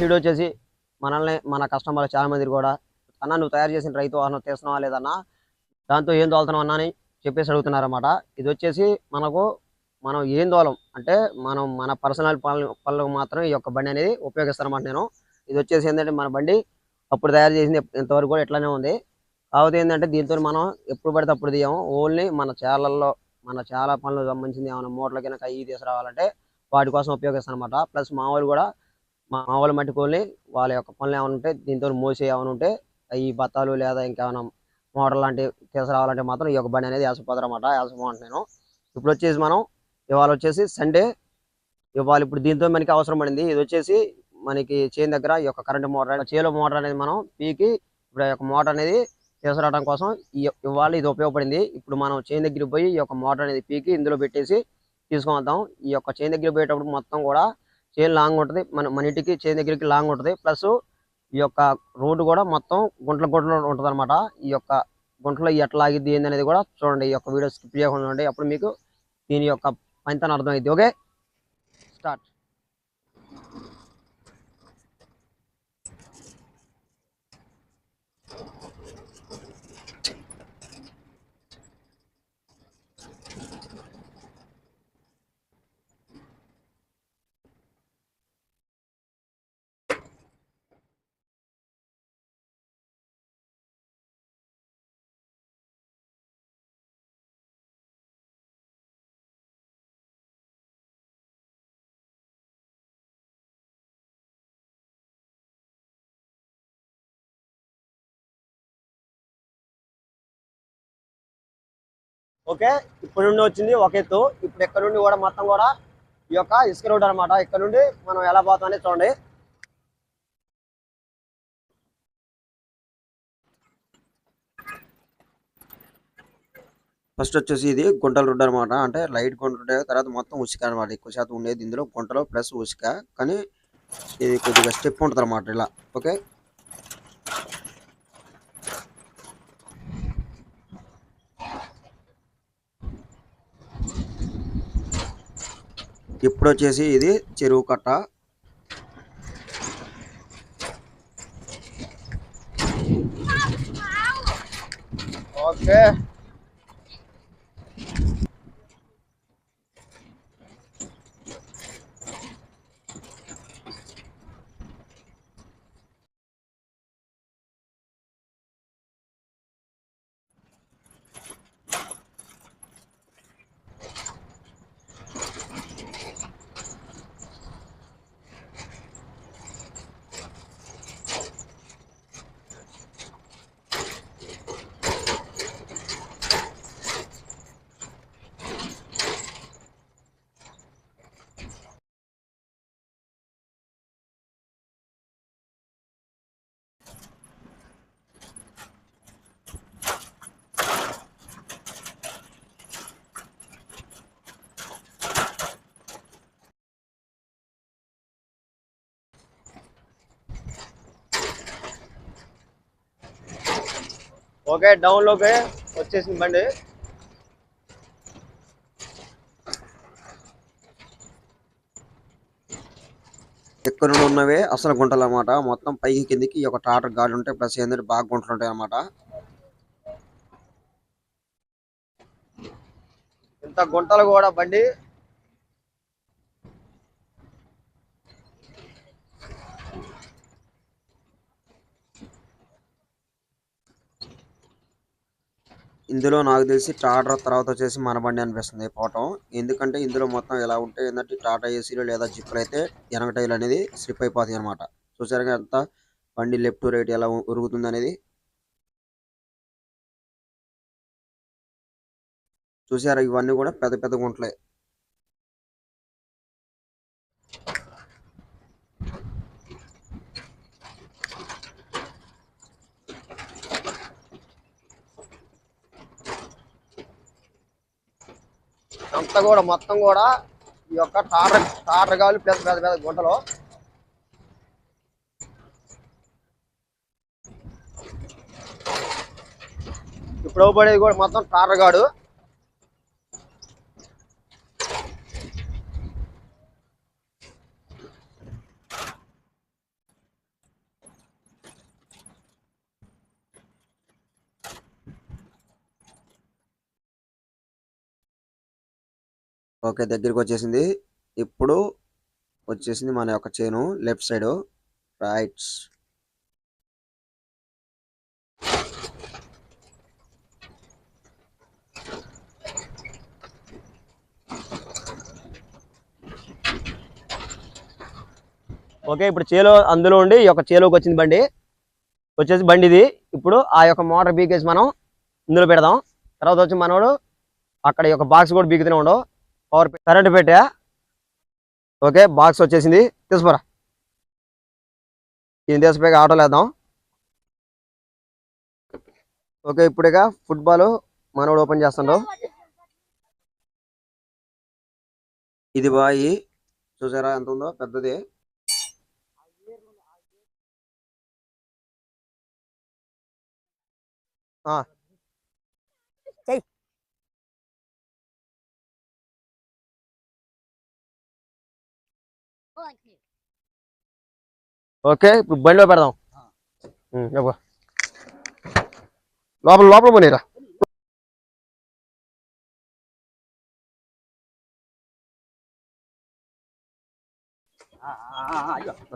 Video వచ్చేసి మనల్ని మన కస్టమర్లు చాలా మంది కూడా అన్న నువ్వు తయారు చేసిన రైతు వాహనం తీస్తున్నావా లేదన్నా? దాంతో ఏం తోలుతున్నావు అన్న అని చెప్పేసి అడుగుతున్నారన్నమాట. ఇది వచ్చేసి మనకు మనం ఏం తోలం? అంటే మనం మన పర్సనల్ పనులు పనులకు మాత్రం ఈ యొక్క బండి అనేది ఉపయోగిస్తానమాట నేను. ఇది వచ్చేసి ఏంటంటే మన బండి అప్పుడు తయారు చేసింది ఇంతవరకు కూడా ఇట్లానే ఉంది. కాకపోతే ఏంటంటే దీంతో మనం ఎప్పుడు పడితే అప్పుడు తీయము. ఓన్లీ మన చేలల్లో మన చాలా పనులకు సంబంధించింది ఏమైనా మూటల కింద అవి తీసుకురావాలంటే వాటి కోసం ఉపయోగిస్తాను అనమాట ప్లస్ మామూలు కూడా మా మా వాళ్ళ మట్టుకోని వాళ్ళ యొక్క పనులు ఏమైనా ఉంటే దీంతో మోసే ఏమైనా ఉంటే ఈ బత్తాలు లేదా ఇంకేమైనా మోటార్ లాంటివి తీసుకురావాలంటే మాత్రం ఈ యొక్క బండి అనేది వేసపోతారు అనమాట వేసపోంట నేను. ఇప్పుడు వచ్చేసి మనం ఇవాళ వచ్చేసి సండే ఇవాళ ఇప్పుడు దీంతో మనకి అవసరం పడింది. ఇది వచ్చేసి మనకి చేను దగ్గర ఈ యొక్క కరెంట్ మోటార్ చేలో మోటార్ అనేది మనం పీకి ఇప్పుడు యొక్క మోటార్ అనేది తీసుకురావడం కోసం ఈ ఇవాళ ఇది ఉపయోగపడింది. ఇప్పుడు మనం చేయి దగ్గరికి పోయి ఈ యొక్క మోటార్ అనేది పీకి ఇందులో పెట్టేసి తీసుకువద్దాం. ఈ యొక్క చేను దగ్గరికి పోయేటప్పుడు మొత్తం కూడా చైన్ లాంగ్ ఉంటుంది. మన మన ఇంటికి చైన్ దగ్గరికి లాంగ్ ఉంటుంది. ప్లస్ ఈ యొక్క రోడ్డు కూడా మొత్తం గుంటల గుంటలో ఉంటుంది అనమాట ఈ యొక్క గుంటలో ఎట్లా ఆగిద్ది ఏంది అనేది కూడా చూడండి. ఈ యొక్క వీడియో స్కిప్ చేయకుండా చూడండి అప్పుడు మీకు దీని యొక్క పనితనం అర్థమైంది ఓకే? స్టార్ట్. ఓకే? ఇప్పుడు నుండి వచ్చింది ఒక ఎత్తు. ఇప్పుడు ఇక్కడ నుండి కూడా మొత్తం కూడా ఈ యొక్క ఇసుక రోడ్ అనమాట ఇక్కడ నుండి మనం ఎలా పోతాం అనేది చూడండి. ఫస్ట్ వచ్చేసి ఇది గుంటల రోడ్ అనమాట అంటే లైట్ గుంట తర్వాత మొత్తం ఉసిక అనమాట ఎక్కువ శాతం ఉండేది ఇందులో గుంటలో ప్లస్ ఉసిక. కానీ ఇది కొద్దిగా స్టెప్ ఉంటుంది అనమాట ఇలా. ఓకే? ఇప్పుడు వచ్చేసి ఇది చెరువు కట్ట. ఓకే. ఓకే డౌన్లోకి వచ్చేసింది బండి. ఎక్కడ ఉన్నవే? అసలు గుంటలు అన్నమాట. మొత్తం పైకి కిందికి యొక్క టాటర్ గాడి ఉంటాయి ప్లస్ ఏంటంటే బాగా గుంటలు ఉంటాయి అన్నమాట. ఇంత గుంటలు కూడా బండి ఇందులో నాకు తెలిసి టాటా తర్వాత వచ్చేసి మన బండి అనిపిస్తుంది పోవటం ఎందుకంటే ఇందులో మొత్తం ఎలా ఉంటే ఏంటంటే టాటా ఏసీలు లేదా జిప్లు అయితే వెనక టైల్ అనేది స్లిప్ అయిపోతాయి అనమాట చూసారుగా ఎంత బండి లెఫ్ట్ రైట్ ఎలా ఉరుగుతుంది అనేది? చూసారా? ఇవన్నీ కూడా పెద్ద పెద్ద గుంటలే. అంతా కూడా మొత్తం కూడా ఈ యొక్క టాటర్ టాటర్ కావాలి ప్లస్ పెద్ద పెద్ద గుంటలు. ఇప్పుడు పడేది కూడా మొత్తం టాటర్ ఓకే దగ్గరికి వచ్చేసింది. ఇప్పుడు వచ్చేసింది మన యొక్క చేను లెఫ్ట్ సైడ్. రైట్స్ ఓకే ఇప్పుడు చేలో అందులో ఉండి ఈ యొక్క చేలోకి వచ్చింది బండి. వచ్చేసి బండి ఇది. ఇప్పుడు ఆ యొక్క మోటార్ బీకేసి మనం ఇందులో పెడదాం. తర్వాత వచ్చి మనోడు అక్కడ ఈ యొక్క బాక్స్ కూడా బీకుతూనే ఉండవు పవర్ కరెంట్ పెట్టా ఓకే బాక్స్ వచ్చేసింది. తీసుకోరా. ఇది తీసిపోయి ఆటోలో వేద్దాం. ఓకే ఇప్పుడుగా ఫుట్బాల్ మనోడు ఓపెన్ చేస్తుండో. ఇది బాయి చూసారా ఎంత ఉందో? పెద్దది. ఆ. ఓకే ఇప్పుడు బండిలో పెడదాం. లోపల లోపల పోనీరా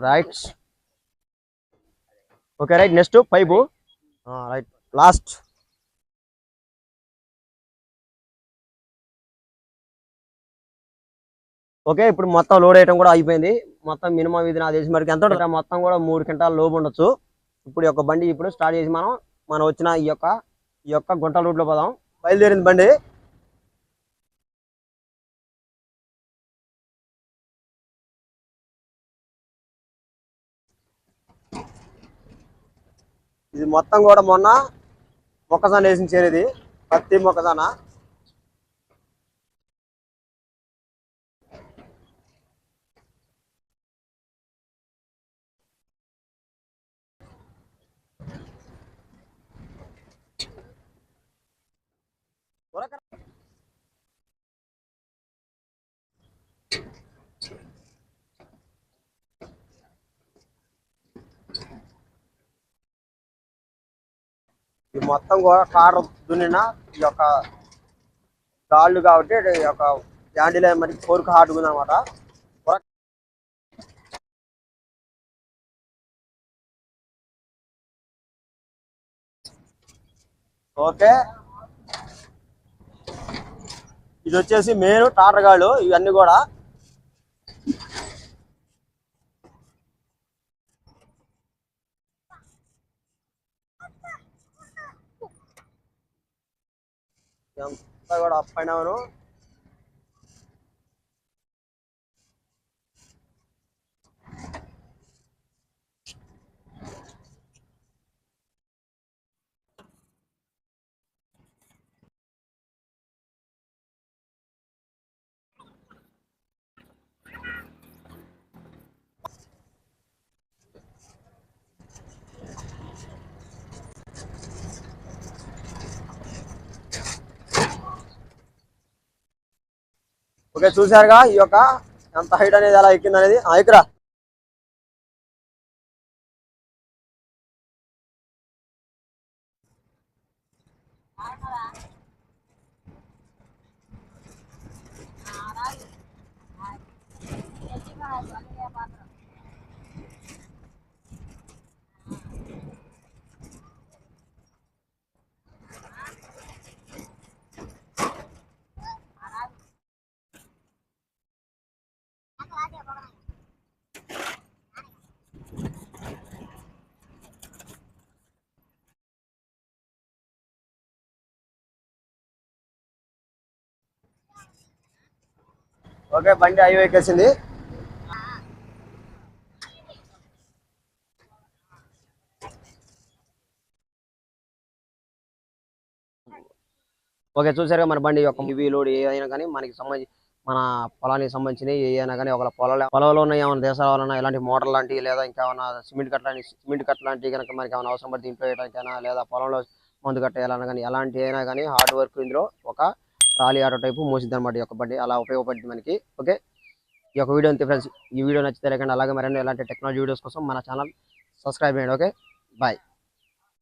right okay right next pipe right last okay ఇప్పుడు మొత్తం లోడ్ వేయడం కూడా అయిపోయింది. మొత్తం మినిమం ఇది నాకు తెలిసి మరికి ఎంత మొత్తం కూడా మూడు క్వింటాల లోపు ఉండొచ్చు. ఇప్పుడు ఈ యొక్క బండి ఇప్పుడు స్టార్ట్ చేసి మనం మనం వచ్చిన ఈ యొక్క ఈ యొక్క గుంట రూట్లో పోదాం. బయలుదేరింది బండి. ఇది మొత్తం కూడా మొన్న మొక్కజొన్న వేసిన చేరేది పత్తి మొక్కజొన్న. ఇది మొత్తం కూడా కారు దున్నిన ఈ యొక్క గాళ్ళు కాబట్టి ఈ యొక్క యాండిలే మరి ఫోర్క్ హార్డ్ ఉంది అనమాట ఓకే. ఇది వచ్చేసి మెయిన్ టాటర్ గాళ్ళు ఇవన్నీ కూడా. ಅಪ್ಪಣ್ಣವನು ఓకే చూసారుగా ఈ యొక్క ఎంత హైట్ అనేది ఎలా ఎక్కింది అనేది. ఆ, ఎక్కురా. ఓకే బండి హైవే ఎక్కేసింది. ఓకే చూసారుగా మన బండి యొక్క ఇవి లోడ్ ఏదైనా కానీ మనకి సంబంధించి మన పొలానికి సంబంధించినవి ఏదైనా అయినా కానీ ఒక పొలంలో పొలంలో ఉన్న ఏమైనా దేశాల వలన ఎలాంటి మోటార్ లాంటివి లేదా ఇంకేమైనా సిమెంట్ కట్టడానికి లాంటి సిమెంట్ కట్ట లాంటివి కనుక మనకి ఏమైనా అవసరం పడితే ఇంట్లో వేయడానికైనా లేదా పొలంలో మందు కట్టేయాలన్నా కానీ ఎలాంటి అయినా కానీ హార్డ్ వర్క్ ఇందులో ఒక ట్రాలీ ఆటో టైపు మోసిద్ది అనమాట ఈ యొక్క బండి. అలా ఉపయోగపడింది మనకి. ఓకే? ఈ యొక్క వీడియో అంతే ఫ్రెండ్స్. ఈ వీడియో నచ్చితే లేకుండా అలాగే మరెన్నో ఇలాంటి టెక్నాలజీ వీడియోస్ కోసం మన ఛానల్ సబ్స్క్రైబ్ చేయండి. ఓకే? బాయ్.